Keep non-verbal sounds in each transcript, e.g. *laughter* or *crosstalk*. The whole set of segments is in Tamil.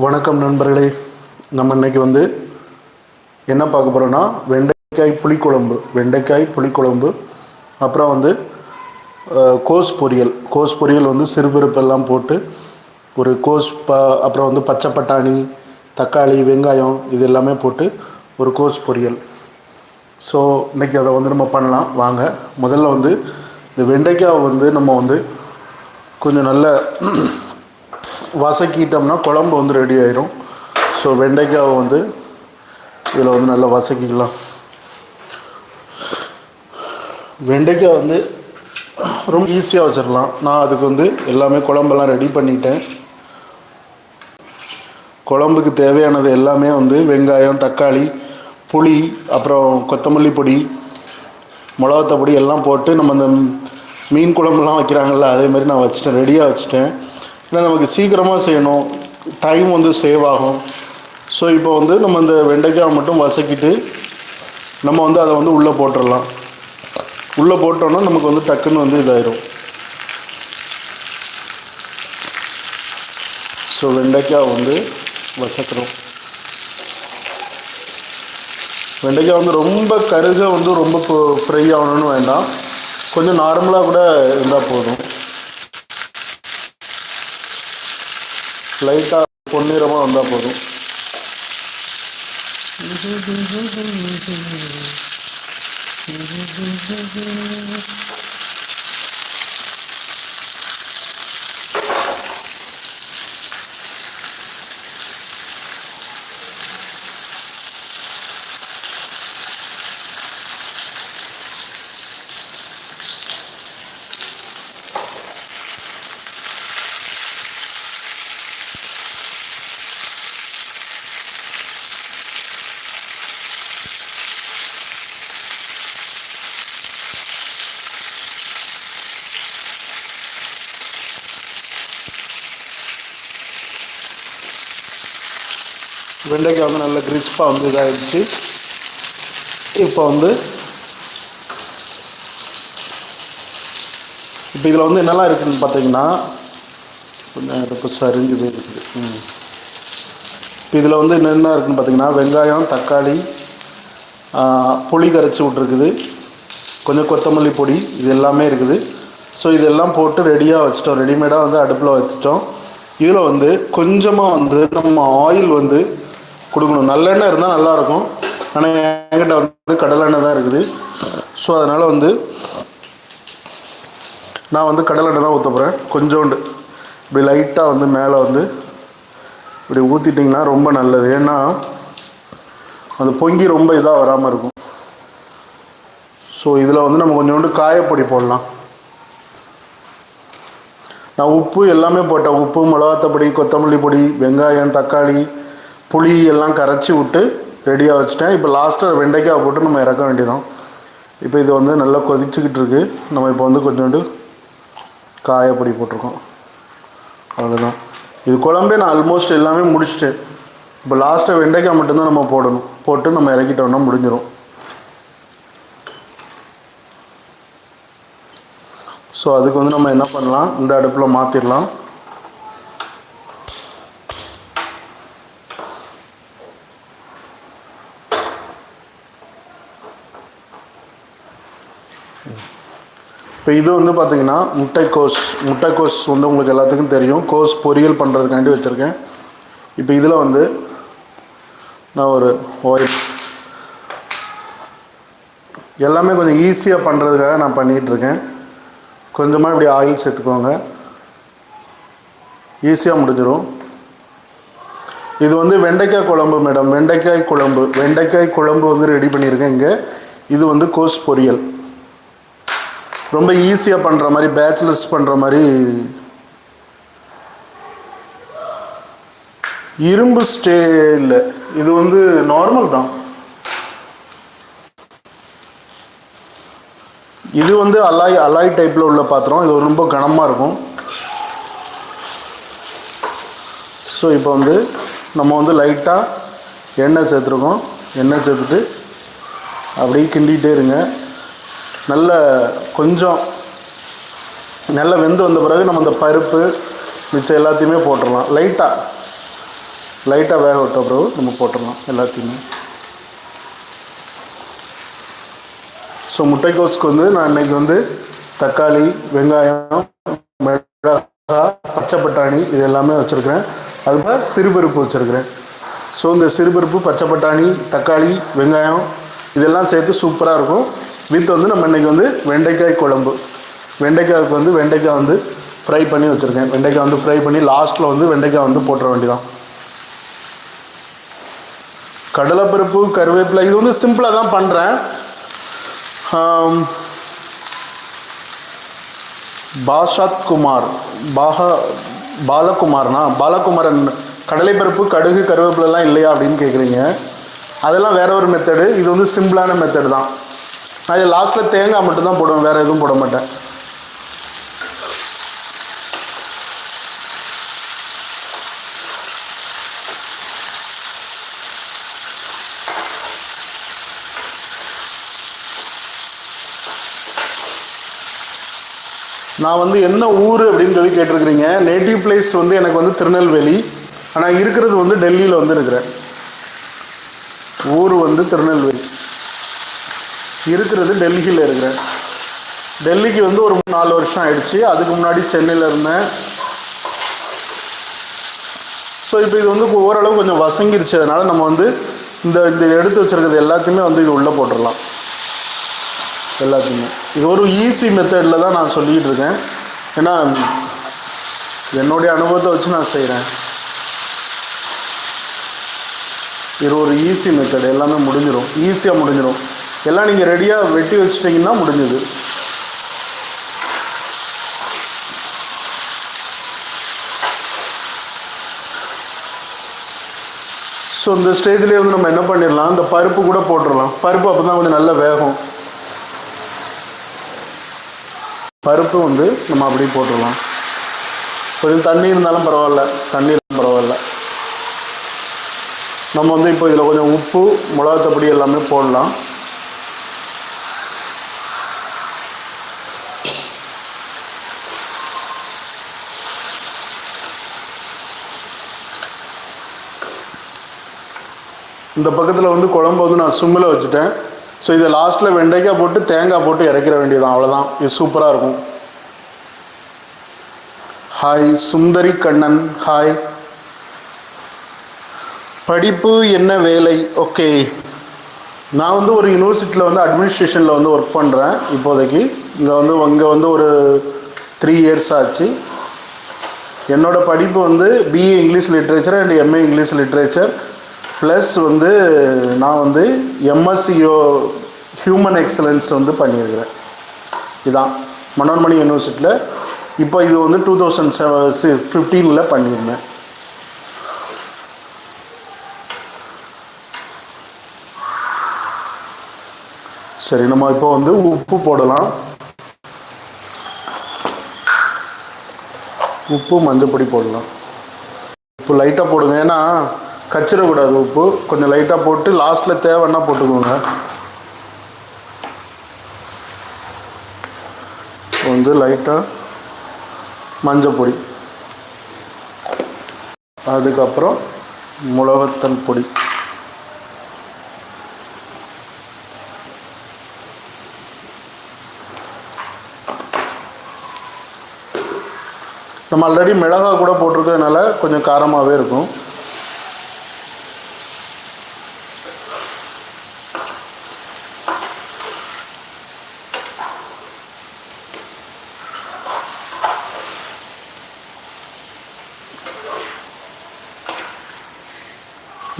வணக்கம் நண்பர்களே. நம்ம இன்னைக்கு வந்து என்ன பார்க்க போகிறோன்னா வெண்டைக்காய் புளிக்குழம்பு வெண்டைக்காய் புளிக்குழம்பு. அப்புறம் வந்து கோஸ் பொரியல். கோஸ் பொரியல் வந்து சிறுபருப்பெல்லாம் போட்டு ஒரு கோஸ் ப அப்புறம் வந்து பச்சை பட்டாணி தக்காளி வெங்காயம் இது எல்லாமே போட்டு ஒரு கோஸ் பொரியல். ஸோ இன்றைக்கி அதை வந்து நம்ம பண்ணலாம். வாங்க முதல்ல வந்து இந்த வெண்டைக்காய் வந்து நம்ம வந்து கொஞ்சம் நல்ல வசக்கிட்டோம்னா குழம்பு வந்து ரெடி ஆயிரும். ஸோ வெண்டைக்காவை வந்து இதில் வந்து நல்லா வசக்கிக்கலாம். வெண்டைக்காய் வந்து ரொம்ப ஈஸியாக வச்சிடலாம் நான் அதுக்கு வந்து எல்லாமே குழம்பெல்லாம் ரெடி பண்ணிட்டேன். குழம்புக்கு தேவையானது எல்லாமே வந்து வெங்காயம் தக்காளி புளி அப்புறம் கொத்தமல்லி பொடி மிளகாத்த பொடி எல்லாம் போட்டு நம்ம இந்த மீன் குழம்புலாம் வைக்கிறாங்கல்ல அதே மாதிரி நான் வச்சுட்டேன். ரெடியாக வச்சுட்டேன். ஏன்னா நமக்கு சீக்கிரமாக செய்யணும். டைம் வந்து சேவ் ஆகும். ஸோ இப்போ வந்து நம்ம இந்த வெண்டைக்காய் மட்டும் வசக்கிட்டு நம்ம வந்து அதை வந்து உள்ளே போட்டுடலாம். உள்ளே போட்டோன்னா நமக்கு வந்து டக்குன்னு வந்து இதாயிரும். ஸோ வெண்டைக்காய் வந்து வசக்கிறோம் வெண்டைக்காய் வந்து ரொம்ப கருக வந்து ரொம்ப ஃப்ரை ஆகணும்னு வேண்டாம். கொஞ்சம் நார்மலாக கூட இருந்தால் போதும். லைட்டாக பொன்னிறமாக வந்தால் போதும். Mm-hmm. Mm-hmm. Mm-hmm. வெண்டைக்காய் வந்து நல்ல கிறிஸ்பாக வந்து இதாகிடுச்சு இப்போ வந்து இப்போ இதில் வந்து என்னெல்லாம் இருக்குதுன்னு பார்த்தீங்கன்னா கொஞ்சம் அடுப்பு சரிஞ்சுது. இருக்குது ம். இப்போ இதில் வந்து என்னென்ன இருக்குதுன்னு பார்த்தீங்கன்னா வெங்காயம் தக்காளி புளி கரைச்சி விட்ருக்குது கொஞ்சம் கொத்தமல்லி பொடி இது எல்லாமே இருக்குது. ஸோ இதெல்லாம் போட்டு ரெடியாக வச்சிட்டோம். ரெடிமேடாக வந்து அடுப்பில் வச்சுட்டோம். இதில் வந்து கொஞ்சமாக வந்து நம்ம ஆயில் வந்து கொடுக்கணும். நல்லெண்ணெய் இருந்தால் நல்லாயிருக்கும். ஆனால் என்கிட்ட வந்து கடலெண்ணெய் தான் இருக்குது. ஸோ அதனால் வந்து நான் வந்து கடலெண்ணெய் தான் ஊற்ற போகிறேன் கொஞ்சோண்டு. இப்படி லைட்டாக வந்து மேலே வந்து இப்படி ஊற்றிட்டிங்கன்னா ரொம்ப நல்லது. ஏன்னா அது பொங்கி ரொம்ப இதாக வராமல் இருக்கும். ஸோ இதில் வந்து நம்ம கொஞ்சோண்டு காயப்பொடி போடலாம். நான் உப்பு எல்லாமே போட்டேன். உப்பு மிளகாத்தப்பொடி கொத்தமல்லி பொடி வெங்காயம் தக்காளி புளியெல்லாம் கரைச்சி விட்டு ரெடியாக வச்சுட்டேன். இப்போ லாஸ்ட்டாக வெண்டைக்காய் போட்டு நம்ம இறக்க வேண்டியதான் இப்போ இது வந்து நல்லா கொதிச்சுக்கிட்டு இருக்குது நம்ம இப்போ வந்து கொஞ்சோண்டு காயப்பொடி போட்டிருக்கோம். அவ்வளோதான் இது குழம்பே நான் ஆல்மோஸ்ட் எல்லாமே முடிச்சிட்டேன். இப்போ லாஸ்ட்டாக வெண்டைக்காய் மட்டும்தான் நம்ம போடணும். போட்டு நம்ம இறக்கிட்டோம்னா முடிஞ்சிடும் ஸோ அதுக்கு வந்து நம்ம என்ன பண்ணலாம்? இந்த அடுப்பில் மாற்றிடலாம் இப்போ இது வந்து பார்த்தீங்கன்னா முட்டைக்கோஸ் முட்டைக்கோஸ் வந்து உங்களுக்கு எல்லாத்துக்கும் தெரியும். கோஸ் பொரியல் பண்ணுறதுக்காண்டி வச்சுருக்கேன். இப்போ இதில் வந்து நான் ஒரு ஆயில் எல்லாமே கொஞ்சம் ஈஸியாக பண்ணுறதுக்காக நான் பண்ணிகிட்ருக்கேன். கொஞ்சமாக இப்படி ஆயில் சேர்த்துக்கோங்க. ஈஸியாக முடிஞ்சிடும் இது வந்து வெண்டைக்காய் குழம்பு மேடம் வெண்டைக்காய் குழம்பு. வெண்டைக்காய் குழம்பு வந்து ரெடி பண்ணியிருக்கேன் இங்கே. இது வந்து கோஸ் பொரியல். ரொம்ப ஈஸியாக பண்ணுற மாதிரி பேச்சுலர்ஸ் பண்ணுற மாதிரி. இரும்பு ஸ்டே இல்லை. இது வந்து நார்மல் தான். இது வந்து அலாய் அலாய் டைப்பில் உள்ள பாத்திரம். இது ரொம்ப கனமாக இருக்கும். ஸோ இப்போ வந்து நம்ம வந்து லைட்டாக எண்ணெய் சேர்த்துருக்கோம். எண்ணெய் சேர்த்துட்டு அப்படியே கிண்டிகிட்டே இருங்க. நல்ல கொஞ்சம் நல்லா வெந்து வந்த பிறகு நம்ம இந்த பருப்பு மிச்சம் எல்லாத்தையுமே போட்டுடலாம். லைட்டாக லைட்டாக வேக விட்ட பிறகு நம்ம போட்டுடலாம் எல்லாத்தையுமே. ஸோ முட்டைக்கோஸ்க்கு வந்து நான் இன்னைக்கு வந்து தக்காளி வெங்காயம் மிளகாய் பச்சை பட்டாணி இது எல்லாமே வச்சுருக்கிறேன். அதுபோல் சிறுபருப்பு வச்சுருக்கிறேன். ஸோ இந்த சிறுபருப்பு பச்சை பட்டாணி தக்காளி வெங்காயம் இதெல்லாம் சேர்த்து சூப்பராக இருக்கும். வித் வந்து நம்ம இன்னைக்கு வந்து வெண்டைக்காய் குழம்பு. வெண்டைக்காய்க்கு வந்து வெண்டைக்காய் வந்து ஃப்ரை பண்ணி வச்சுருக்கேன். வெண்டைக்காய் வந்து ஃப்ரை பண்ணி லாஸ்ட்டில் வந்து வெண்டைக்காய் வந்து போட்டுற வேண்டியதான் கடலைப்பருப்பு கருவேப்பிலை இது வந்து சிம்பிளாக தான் பண்ணுறேன் பாஷாத் குமார். பாஹா பாலகுமார்னா பாலகுமாரன் கடலைப்பருப்பு கடுகு கருவேப்பிலெலாம் இல்லையா அப்படின்னு கேட்குறீங்க அதெல்லாம் வேற ஒரு மெத்தடு இது வந்து சிம்பிளான மெத்தடு தான். நான் இது லாஸ்ட்டில் தேங்காய் மட்டும்தான் போடுவேன் வேறு எதுவும் போட மாட்டேன். நான் வந்து என்ன ஊர் அப்படின்னு சொல்லி கேட்டிருக்கிறீங்க நேட்டிவ் பிளேஸ் வந்து எனக்கு வந்து திருநெல்வேலி. ஆனால் இருக்கிறது வந்து டெல்லியில் வந்து இருக்கிறேன். ஊர் வந்து திருநெல்வேலி. இருக்கிறது டெல்லியில் இருக்கிறேன் டெல்லிக்கு வந்து ஒரு நாலு வருஷம் ஆயிடுச்சு. அதுக்கு முன்னாடி சென்னையில் இருந்தேன். ஸோ இப்போ இது வந்து ஓரளவு கொஞ்சம் வசங்கிருச்சு. அதனால் நம்ம வந்து இந்த இந்த எடுத்து வச்சிருக்கிறது எல்லாத்தையுமே வந்து இது உள்ளே போட்டுடலாம். எல்லாத்தையுமே. இது ஒரு ஈஸி மெத்தடில் தான் நான் சொல்லிக்கிட்டு இருக்கேன். ஏன்னா என்னுடைய அனுபவத்தை வச்சு நான் செய்கிறேன் இது ஒரு ஈஸி மெத்தட் எல்லாமே முடிஞ்சிடும் ஈஸியாக முடிஞ்சிடும் எல்லாம் நீங்கள் ரெடியாக வெட்டி வச்சிட்டிங்கன்னா முடிஞ்சுது. ஸோ இந்த ஸ்டேஜ்லேயே வந்து நம்ம என்ன பண்ணிடலாம்? இந்த பருப்பு கூட போட்டுடலாம். பருப்பு அப்போ தான் கொஞ்சம் நல்லா வேகும். பருப்பு வந்து நம்ம அப்படியே போட்டுடலாம். கொஞ்சம் தண்ணி இருந்தாலும் பரவாயில்ல. தண்ணி பரவாயில்ல. நம்ம வந்து இப்போ இதில் கொஞ்சம் உப்பு மிளகாத்தப்படி எல்லாமே போடலாம். இந்த பக்கத்தில் வந்து குழம்பு வந்து நான் சும்மில் வச்சுட்டேன். ஸோ இதை லாஸ்ட்டில் வெண்டைக்காய் போட்டு தேங்காய் போட்டு இறக்கிற வேண்டியதான் அவ்வளோதான் இது சூப்பராக இருக்கும். ஹாய் சுந்தரி கண்ணன். ஹாய் படிப்பு என்ன வேலை? ஓகே நான் வந்து ஒரு யூனிவர்சிட்டியில் வந்து அட்மினிஸ்ட்ரேஷனில் வந்து ஒர்க் பண்ணுறேன் இப்போதைக்கு. இங்கே வந்து இங்கே வந்து ஒரு த்ரீ இயர்ஸ் ஆச்சு. என்னோட படிப்பு வந்து BA English literature and MA English literature plus வந்து நான் வந்து எம்எஸ்சியோ ஹியூமன் எக்ஸலன்ஸ் வந்து பண்ணியிருக்கிறேன். இதான். மனோன்மணி யூனிவர்சிட்டியில் இப்போ இது வந்து டூ தௌசண்ட் செவ ஃபிஃப்டீனில் பண்ணியிருந்தேன். சரி நம்ம இப்போ வந்து உப்பு போடலாம். உப்பு மஞ்சப்பொடி போடலாம். உப்பு லைட்டாக போடுங்க. ஏன்னா கச்சிடக்கூடாது உப்பு. கொஞ்சம் லைட்டாக போட்டு லாஸ்ட்டில் தேவைன்னா போட்டுக்கோங்க. வந்து லைட்டாக மஞ்சப்பொடி அதுக்கப்புறம் மிளகத்தல் பொடி. நம்ம ஆல்ரெடி மிளகா கூட போட்டிருக்கிறதுனால கொஞ்சம் காரமாகவே இருக்கும்.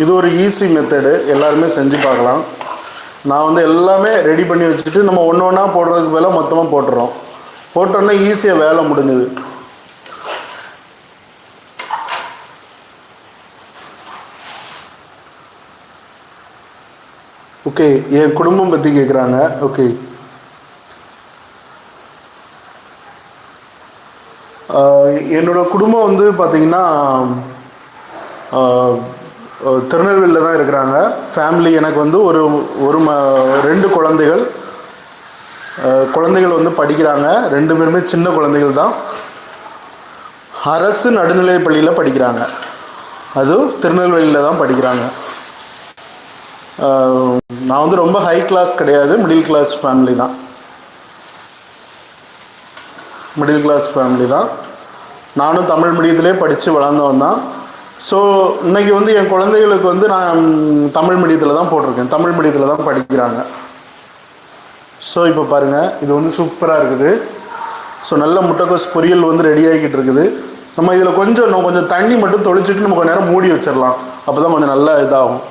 இது ஒரு ஈஸி மெத்தடு எல்லாருமே செஞ்சு பார்க்கலாம். நான் வந்து எல்லாமே ரெடி பண்ணி வச்சுட்டு நம்ம ஒன்று ஒன்றா போடுறதுக்கு மேலே மொத்தமாக போட்டுறோம். போட்டோன்னே ஈஸியாக வேலை முடிஞ்சுது. ஓகே என் குடும்பம் பற்றி கேட்குறாங்க ஓகே என்னோடய குடும்பம் வந்து பார்த்திங்கன்னா திருநெல்வேலியில் தான் இருக்கிறாங்க. ஃபேமிலி எனக்கு வந்து ஒரு ஒரு ம ரெண்டு குழந்தைகள். குழந்தைகள் வந்து படிக்கிறாங்க. ரெண்டு பேருமே சின்ன குழந்தைகள் தான். அரசு நடுநிலைப் பள்ளியில் படிக்கிறாங்க. அதுவும் திருநெல்வேலியில் தான் படிக்கிறாங்க. நான் வந்து ரொம்ப ஹை கிளாஸ் கிடையாது. மிடில் கிளாஸ் ஃபேமிலி தான். மிடில் கிளாஸ் ஃபேமிலி தான். நானும் தமிழ் மீடியத்திலே படித்து வளர்ந்தவன் தான். ஸோ இன்றைக்கி வந்து என் குழந்தைகளுக்கு வந்து நான் தமிழ் மீடியத்தில் தான் போட்டிருக்கேன். தமிழ் மீடியத்தில் தான் படிக்கிறாங்க. ஸோ இப்போ பாருங்கள் இது வந்து சூப்பராக இருக்குது. ஸோ நல்ல முட்டைக்கோஸ் பொரியல் வந்து ரெடி ஆகிக்கிட்டு இருக்குது. நம்ம இதில் கொஞ்சம் இன்னும் கொஞ்சம் தண்ணி மட்டும் தொளிச்சிட்டு நம்ம கொஞ்சம் நேரம் மூடி வச்சிடலாம். அப்போ தான் கொஞ்சம் நல்லா இதாகும்.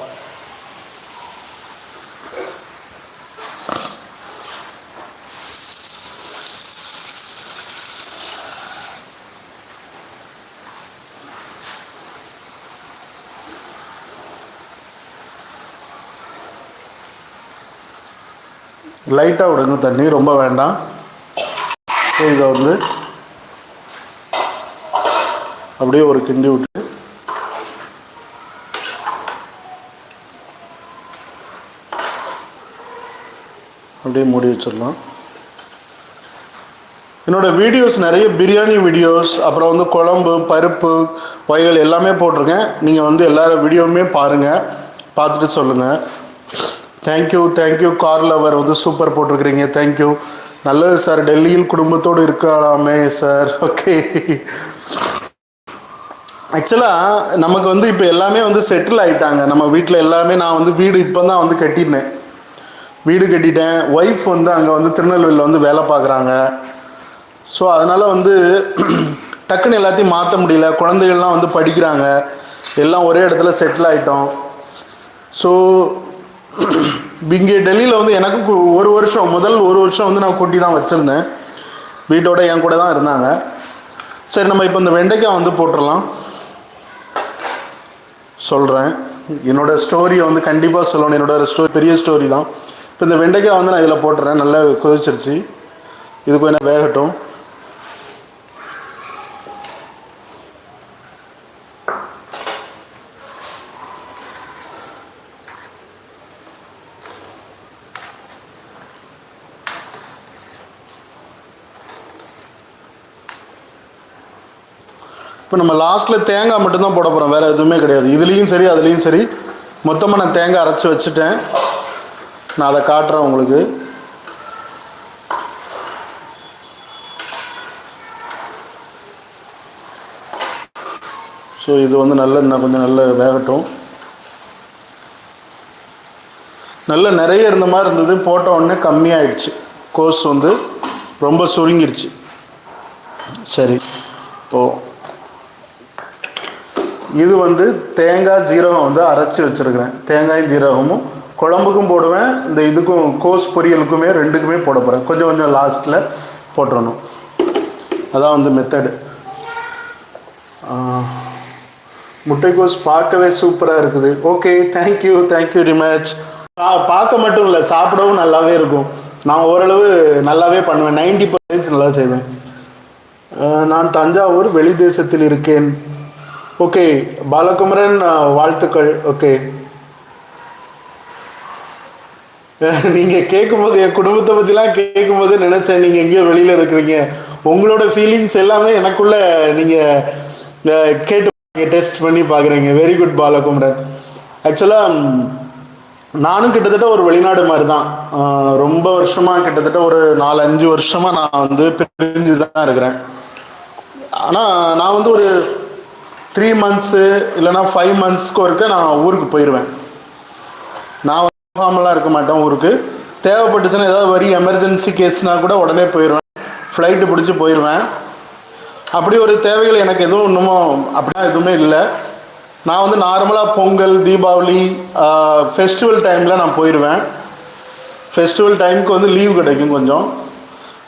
லைட்டாக விடுங்க தண்ணி ரொம்ப வேண்டாம். ஸோ இதை வந்து அப்படியே ஒரு கிண்டி விட்டு அப்படியே மூடி வச்சிடலாம். என்னோட வீடியோஸ் நிறைய பிரியாணி வீடியோஸ் அப்புறம் வந்து குழம்பு பருப்பு வகைகள் எல்லாமே போட்டிருக்கேன். நீங்கள் வந்து எல்லா வீடியோவுமே பாருங்கள் பார்த்துட்டு சொல்லுங்கள் thank you thank you car lover வந்து சூப்பர் போட்டிருக்கிறீங்க. தேங்க்யூ நல்லது சார் டெல்லியில் குடும்பத்தோடு இருக்கலாமே சார் ஓகே ஆக்சுவலாக நமக்கு வந்து இப்போ எல்லாமே வந்து செட்டில் ஆகிட்டாங்க நம்ம வீட்டில் எல்லாமே நான் வந்து வீடு இப்போ தான் வந்து கட்டியிருந்தேன். வீடு கட்டிட்டேன். ஒய்ஃப் வந்து அங்கே வந்து திருநெல்வேலியில் வந்து வேலை பார்க்குறாங்க. ஸோ அதனால் வந்து *clears throat* டக்குன்னு எல்லாத்தையும் மாற்ற முடியல. குழந்தைகள்லாம் வந்து படிக்கிறாங்க. எல்லாம் ஒரே இடத்துல செட்டில் ஆகிட்டோம் ஸோ இங்கே டெல்லியில் வந்து எனக்கும் ஒரு வருஷம் முதல் ஒரு வருஷம் வந்து நான் கூட்டி தான் வச்சுருந்தேன். வீட்டோட என் கூட தான் இருந்தாங்க. சரி நம்ம இப்போ இந்த வெண்டைக்காய் வந்து போட்டுடலாம். சொல்கிறேன் என்னோட ஸ்டோரியை வந்து கண்டிப்பாக சொல்லணும். என்னோட ஸ்டோரி பெரிய ஸ்டோரி தான். இப்போ இந்த வெண்டைக்காய் வந்து நான் இதில் போட்டுறேன். நல்லா கொதிச்சிருச்சு. இது கொஞ்சம் வேகட்டும். இப்போ நம்ம லாஸ்ட்டில் தேங்காய் மட்டும்தான் போட போகிறோம் வேறு எதுவுமே கிடையாது. இதுலேயும் சரி அதுலேயும் சரி. மொத்தமாக நான் தேங்காய் அரைச்சி வச்சுட்டேன். நான் அதை காட்டுறேன் உங்களுக்கு. ஸோ இது வந்து நல்ல இன்னும் கொஞ்சம் நல்ல வேகட்டும். நல்ல நிறைய இருந்த மாதிரி இருந்தது. போட்ட உடனே கம்மியாயிடுச்சு. கோஸ் வந்து ரொம்ப சுருங்கிடுச்சு. சரி. இப்போது இது வந்து தேங்காய் ஜீரகம் வந்து அரைச்சி வச்சுருக்கிறேன். தேங்காயும் ஜீரகமும். குழம்புக்கும் போடுவேன். இந்த இதுக்கும் கோஸ் பொரியலுக்குமே ரெண்டுக்குமே போட போகிறேன் கொஞ்சம் கொஞ்சம் லாஸ்ட்டில் போட்டுறணும். அதான் வந்து மெத்தடு முட்டைக்கோஸ் பார்க்கவே சூப்பராக இருக்குது. Okay thank you thank you very much பார்க்க மட்டும் இல்லை சாப்பிடவும் நல்லாவே இருக்கும். நான் ஓரளவு நல்லாவே பண்ணுவேன். நைன்டி பர்சன்டேஜ் நல்லா செய்வேன். நான் தஞ்சாவூர் வெளி தேசத்தில் இருக்கேன். ஓகே பாலகுமரன் uh, வாழ்த்துக்கள். ஓகே *laughs* நீங்க கேட்கும்போது என் குடும்பத்தை பத்திலாம் கேட்கும்போது நினைச்சேன். நீங்க எங்கேயோ வெளியில இருக்கிறீங்க. உங்களோட ஃபீலிங்ஸ் எல்லாமே எனக்குள்ள நீங்க கேட்டு டெஸ்ட் பண்ணி பாக்குறீங்க. வெரி குட் பாலகுமரன் ஆக்சுவலா நானும் கிட்டத்தட்ட ஒரு வெளிநாடு மாதிரி தான் ரொம்ப வருஷமா கிட்டத்தட்ட ஒரு நாலு அஞ்சு வருஷமா நான் வந்து பிரிஞ்சு தான் இருக்கிறேன். ஆனால் நான் வந்து ஒரு த்ரீ மந்த்ஸு இல்லைன்னா ஃபைவ் மந்த்ஸ்க்கு ஒருக்க நான் ஊருக்கு போயிடுவேன் நான் ஃபார்மெல்லாம் இருக்க மாட்டேன் ஊருக்கு. தேவைப்பட்டுச்சுன்னா ஏதாவது வரி எமர்ஜென்சி கேஸ்னா கூட உடனே போயிடுவேன் ஃப்ளைட்டு பிடிச்சி போயிடுவேன் அப்படி ஒரு தேவைகள் எனக்கு எதுவும் இன்னமும் அப்படிலாம் எதுவுமே இல்லை. நான் வந்து நார்மலாக பொங்கல் தீபாவளி ஃபெஸ்டிவல் டைமில் நான் போயிடுவேன் ஃபெஸ்டிவல் டைமுக்கு வந்து லீவ் கிடைக்கும் கொஞ்சம்.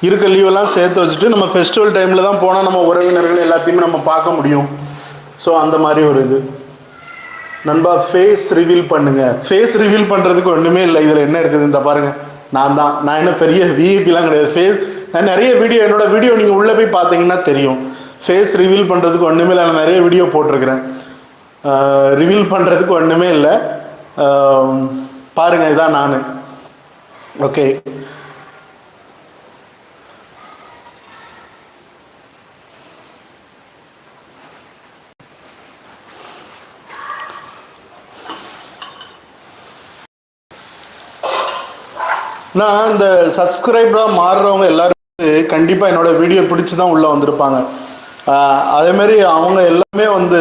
இருக்க லீவெல்லாம் சேர்த்து வச்சுட்டு நம்ம ஃபெஸ்டிவல் டைமில் தான் போனால் நம்ம உறவினர்கள் எல்லாத்தையுமே நம்ம பார்க்க முடியும். ஸோ அந்த மாதிரி ஒரு இது. நண்பா ஃபேஸ் ரிவீல் பண்ணுங்க. ஃபேஸ் ரிவீல் பண்ணுறதுக்கு ஒன்றுமே இல்லை. இதில் என்ன இருக்குது இந்த பாருங்க. நான் தான். நான் என்ன பெரிய விஐபிலாம் கிடையாது. ஃபேஸ் நான் நிறைய வீடியோ என்னோட வீடியோ நீங்கள் உள்ளே போய் பார்த்தீங்கன்னா தெரியும். ஃபேஸ் ரிவீல் பண்ணுறதுக்கு ஒன்றுமே இல்லை. நான் நிறைய வீடியோ போட்டிருக்கிறேன். ரிவீல் பண்ணுறதுக்கு ஒன்றுமே இல்லை. பாருங்கள் பாருங்க இதான் நான். ஓகே நான் இந்த சப்ஸ்கிரைபராக மாறுறவங்க எல்லாரும் கண்டிப்பாக என்னோட வீடியோ பிடிச்சி தான் உள்ளே வந்திருப்பாங்க. அதேமாரி அவங்க எல்லாமே வந்து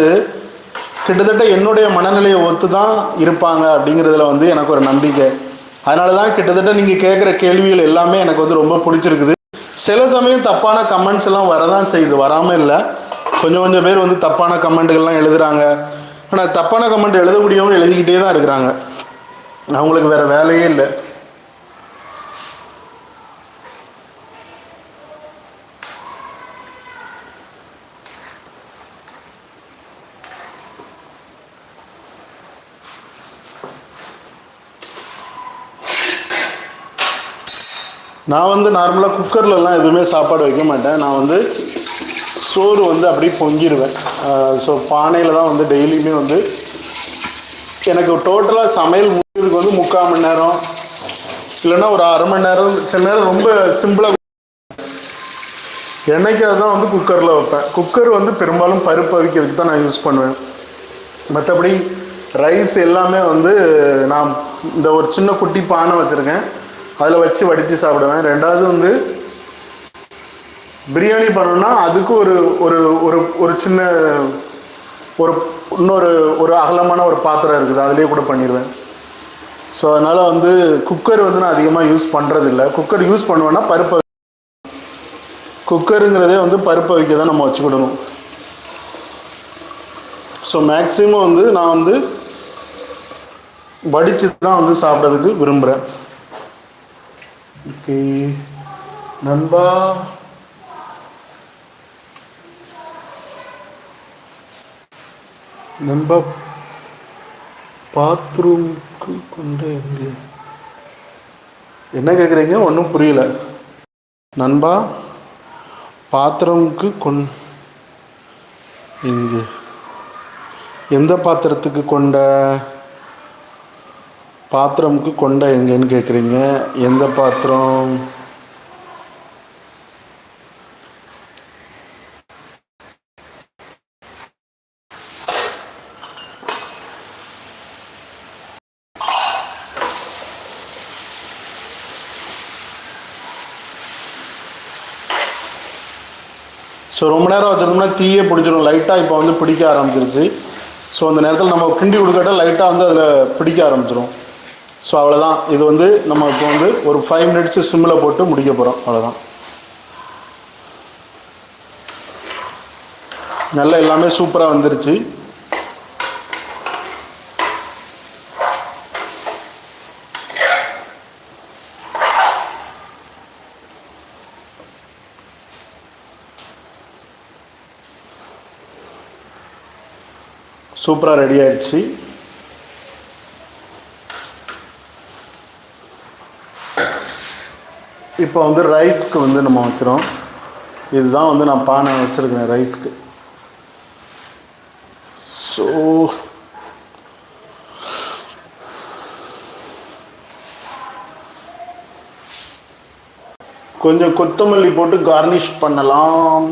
கிட்டத்தட்ட என்னுடைய மனநிலையை ஒத்து தான் இருப்பாங்க அப்படிங்கிறதுல வந்து எனக்கு ஒரு நம்பிக்கை. அதனால தான் கிட்டத்தட்ட நீங்கள் கேட்குற கேள்விகள் எல்லாமே எனக்கு வந்து ரொம்ப பிடிச்சிருக்குது. சில சமயம் தப்பான கமெண்ட்ஸ் எல்லாம் வரதான் செய்யுது. வராமல் இல்லை. கொஞ்சம் கொஞ்சம் பேர் வந்து தப்பான கமெண்ட்டுகள்லாம் எழுதுறாங்க. ஆனால் தப்பான கமெண்ட் எழுதக்கூடியவங்க எழுதிக்கிட்டே தான் இருக்கிறாங்க. அவங்களுக்கு வேறு வேலையே இல்லை. நான் வந்து நார்மலாக குக்கர்லலாம் எதுவுமே சாப்பாடு வைக்க மாட்டேன். நான் வந்து சோறு வந்து அப்படியே பொங்கிடுவேன். ஸோ பானையில் தான் வந்து டெய்லியுமே வந்து எனக்கு டோட்டலாக சமையல் முடிக்கிறதுக்கு வந்து முக்கால் மணி நேரம். இல்லைன்னா ஒரு அரை மணி நேரம் சில நேரம் ரொம்ப சிம்பிளாக என்னைக்கு தான் வந்து குக்கரில் வைப்பேன். குக்கர் வந்து பெரும்பாலும் பருப்பு அவிக்கிறதுக்கு தான் நான் யூஸ் பண்ணுவேன். மற்றபடி ரைஸ் எல்லாமே வந்து நான் இந்த ஒரு சின்ன குட்டி பானை வச்சுருக்கேன். அதில் வச்சு வடித்து சாப்பிடுவேன். ரெண்டாவது வந்து பிரியாணி பண்ணணுன்னா அதுக்கு ஒரு ஒரு ஒரு ஒரு சின்ன ஒரு இன்னொரு ஒரு அகலமான ஒரு பாத்திரம் இருக்குது. அதுலேயே கூட பண்ணிடுவேன். ஸோ அதனால் வந்து குக்கர் வந்து நான் அதிகமாக யூஸ் பண்ணுறதில்ல குக்கர் யூஸ் பண்ணுவேன்னா பருப்பை குக்கருங்கிறதே வந்து பருப்பை வைக்க தான் நம்ம வச்சுக்கிடணும். ஸோ மேக்ஸிமம் வந்து நான் வந்து வடித்து தான் வந்து சாப்பிட்றதுக்கு விரும்புகிறேன் ஓகே. நண்பா. நண்பா பாத்ரூம்க்கு கொண்டு எங்கே என்ன கேட்குறீங்க ஒன்றும் புரியல. நண்பா பாத்திரம்க்கு கொண் இங்கு. எந்த பாத்திரத்துக்கு கொண்ட? பாத்திரமுக்கு கொண்ட எங்கன்னு கேட்குறீங்க எந்த பாத்திரம்? ஸோ ரொம்ப நேரம் வச்சிருந்தோம்னா தீயே பிடிச்சிடும் லைட்டாக இப்போ வந்து பிடிக்க ஆரம்பிச்சிருச்சு. ஸோ அந்த நேரத்தில் நம்ம கிண்டி கொடுக்கட்ட லைட்டாக வந்து அதில் பிடிக்க ஆரம்பிச்சிடும் ஸோ அவ்வளோதான் இது வந்து நம்ம இப்போ வந்து ஒரு ஃபைவ் மினிட்ஸ் சிம்மில் போட்டு முடிக்க போகிறோம் அவ்வளோதான் நல்லா எல்லாமே சூப்பராக வந்துருச்சு. சூப்பராக ரெடி ஆகிடுச்சு இப்போ வந்து ரைஸ்க்கு வந்து நம்ம வைக்கிறோம். இதுதான் வந்து நான் பானை வச்சுருக்கிறேன் ரைஸ்க்கு. ஸோ கொஞ்சம் கொத்தமல்லி போட்டு கார்னிஷ் பண்ணலாம்.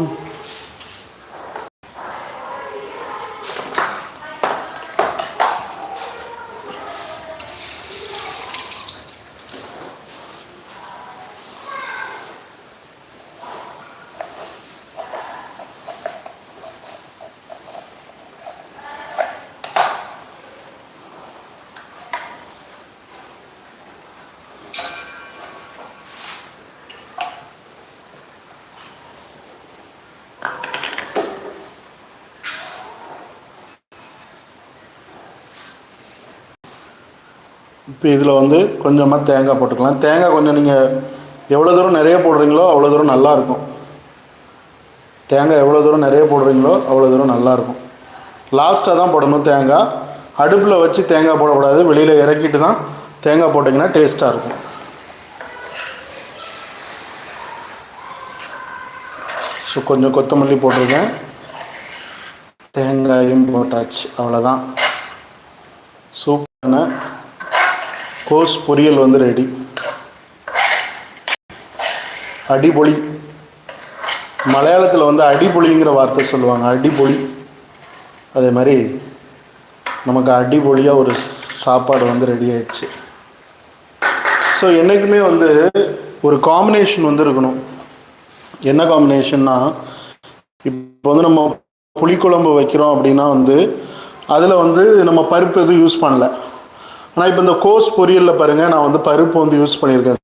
இப்போ இதில் வந்து கொஞ்சமாக தேங்காய் போட்டுக்கலாம். தேங்காய் கொஞ்சம் நீங்கள் எவ்வளோ தூரம் நிறைய போடுறீங்களோ அவ்வளோ தூரம் நல்லாயிருக்கும் தேங்காய் எவ்வளோ தூரம் நிறைய போடுறீங்களோ அவ்வளோ தூரம் நல்லாயிருக்கும் லாஸ்ட்டாக தான் போடணும் தேங்காய். அடுப்பில் வச்சு தேங்காய் போடக்கூடாது. வெளியில் இறக்கிட்டு தான் தேங்காய் போட்டிங்கன்னா டேஸ்ட்டாக இருக்கும். ஸோ கொஞ்சம் கொத்தமல்லி போட்டிருக்கேன். தேங்காயும் போட்டாச்சு. அவ்வளோதான் சூப்பரான கோஸ் பொரியல் வந்து ரெடி. அடிபொலி. மலையாளத்தில் வந்து அடிபொலிங்கிற வார்த்தை சொல்லுவாங்க அடிபொலி. அதே மாதிரி நமக்கு அடிபொலியாக ஒரு சாப்பாடு வந்து ரெடி ஆயிடுச்சு. ஸோ என்றைக்குமே வந்து ஒரு காம்பினேஷன் வந்து இருக்கணும். என்ன காம்பினேஷன்னா இப்போ வந்து நம்ம புளிக்குழம்பு வைக்கிறோம் அப்படின்னா வந்து அதில் வந்து நம்ம பருப்பு எதுவும் யூஸ் பண்ணல. ஆனால் இப்போ இந்த கோஸ் பொரியலில் பாருங்கள் நான் வந்து பருப்பு வந்து யூஸ் பண்ணியிருக்கேன்.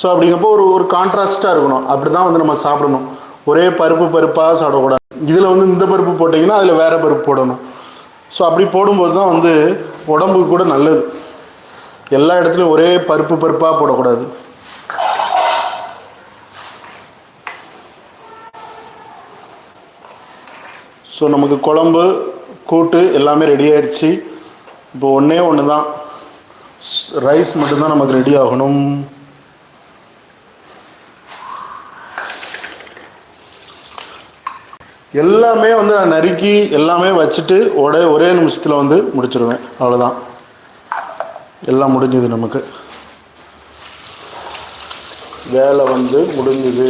ஸோ அப்படிங்கப்போ ஒரு ஒரு கான்ட்ராஸ்ட்டாக இருக்கணும். அப்படி தான் வந்து நம்ம சாப்பிடணும். ஒரே பருப்பு பருப்பாக சாப்பிடக்கூடாது. இதில் வந்து இந்த பருப்பு போட்டிங்கன்னா அதில் வேறு பருப்பு போடணும். ஸோ அப்படி போடும்போது தான் வந்து உடம்புக்கு கூட நல்லது. எல்லா இடத்துலையும் ஒரே பருப்பு பருப்பாக போடக்கூடாது. ஸோ நமக்கு குழம்பு கூட்டு எல்லாமே ரெடி ஆயிடுச்சு. இப்போ ஒன்றே ஒன்று தான் ரைஸ் மட்டும்தான் நமக்கு ரெடி ஆகணும். எல்லாமே வந்து நான் நறுக்கி எல்லாமே வச்சுட்டு ஒரே ஒரே நிமிஷத்தில் வந்து முடிச்சிருவேன். அவ்வளோதான் எல்லாம் முடிஞ்சுது நமக்கு. வேலை வந்து முடிஞ்சுது.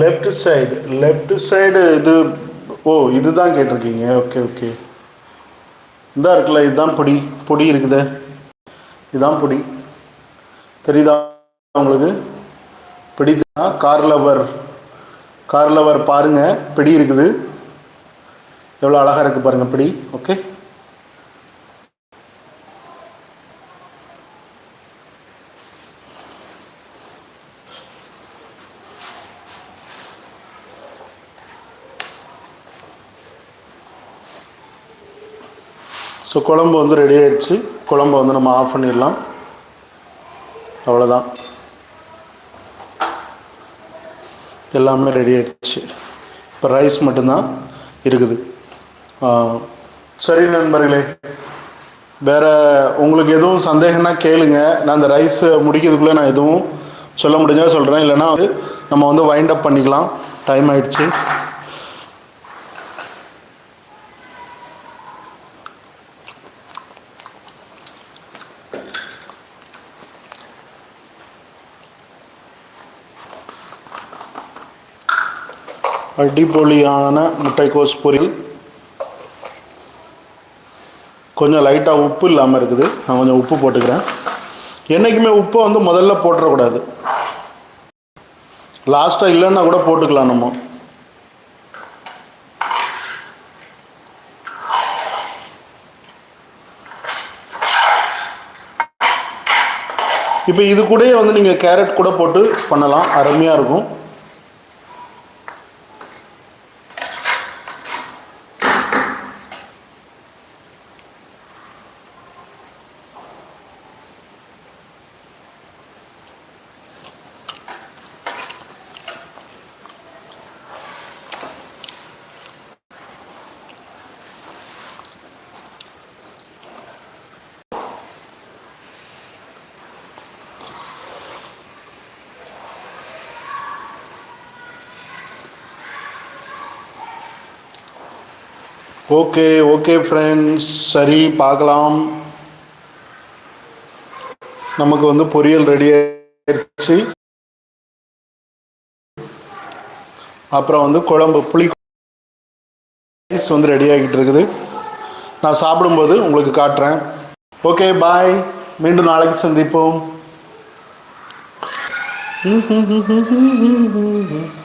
லெஃப்ட் சைடு லெஃப்ட் சைடு இது ஓ இதுதான் கேட்டிருக்கீங்க. ஓகே ஓகே இந்த இருக்குல்ல இதுதான் பொடி. பொடி இருக்குது. இதுதான் பொடி. தெரியுதா உங்களுக்கு? பிடித்தா கார் லவர் கார் லவர் பாருங்கள் பிடி இருக்குது. எவ்வளோ அழகாக இருக்குது பாருங்கள் பிடி. ஓகே ஸோ குழம்பு வந்து ரெடி ஆகிடுச்சு குழம்பு வந்து நம்ம ஆஃப் பண்ணிடலாம். அவ்வளோதான் எல்லாமே ரெடி ஆகிடுச்சு இப்போ ரைஸ் மட்டும்தான் இருக்குது. சரி நண்பர்களே வேறு உங்களுக்கு எதுவும் சந்தேகம்னா கேளுங்க. நான் அந்த ரைஸ் முடிக்கிறதுக்குள்ளே நான் எதுவும் சொல்ல முடிஞ்சால் சொல்கிறேன் இல்லைன்னா வந்து நம்ம வந்து வைண்ட் அப் பண்ணிக்கலாம். டைம் ஆயிடுச்சு. அடிபொலியான முட்டைக்கோஸ் பொரியல். கொஞ்சம் லைட்டாக உப்பு இல்லாமல் இருக்குது. நான் கொஞ்சம் உப்பு போட்டுக்கிறேன். என்றைக்குமே உப்பை வந்து முதல்ல போட்டுறக்கூடாது. லாஸ்ட்டாக இல்லைன்னா கூட போட்டுக்கலாம் நம்ம. இப்போ இது கூடயே வந்து நீங்கள் கேரட் கூட போட்டு பண்ணலாம். அருமையாக இருக்கும். ஓகே ஓகே ஃப்ரெண்ட்ஸ் சரி பார்க்கலாம். நமக்கு வந்து பொரியல் ரெடி ஆயிடுச்சு அப்புறம் வந்து குழம்பு புளி ரைஸ் வந்து ரெடி ஆகிட்டு இருக்குது. நான் சாப்பிடும்போது உங்களுக்கு காட்டுறேன். ஓகே பாய் மீண்டும் நாளைக்கு சந்திப்போம். *laughs*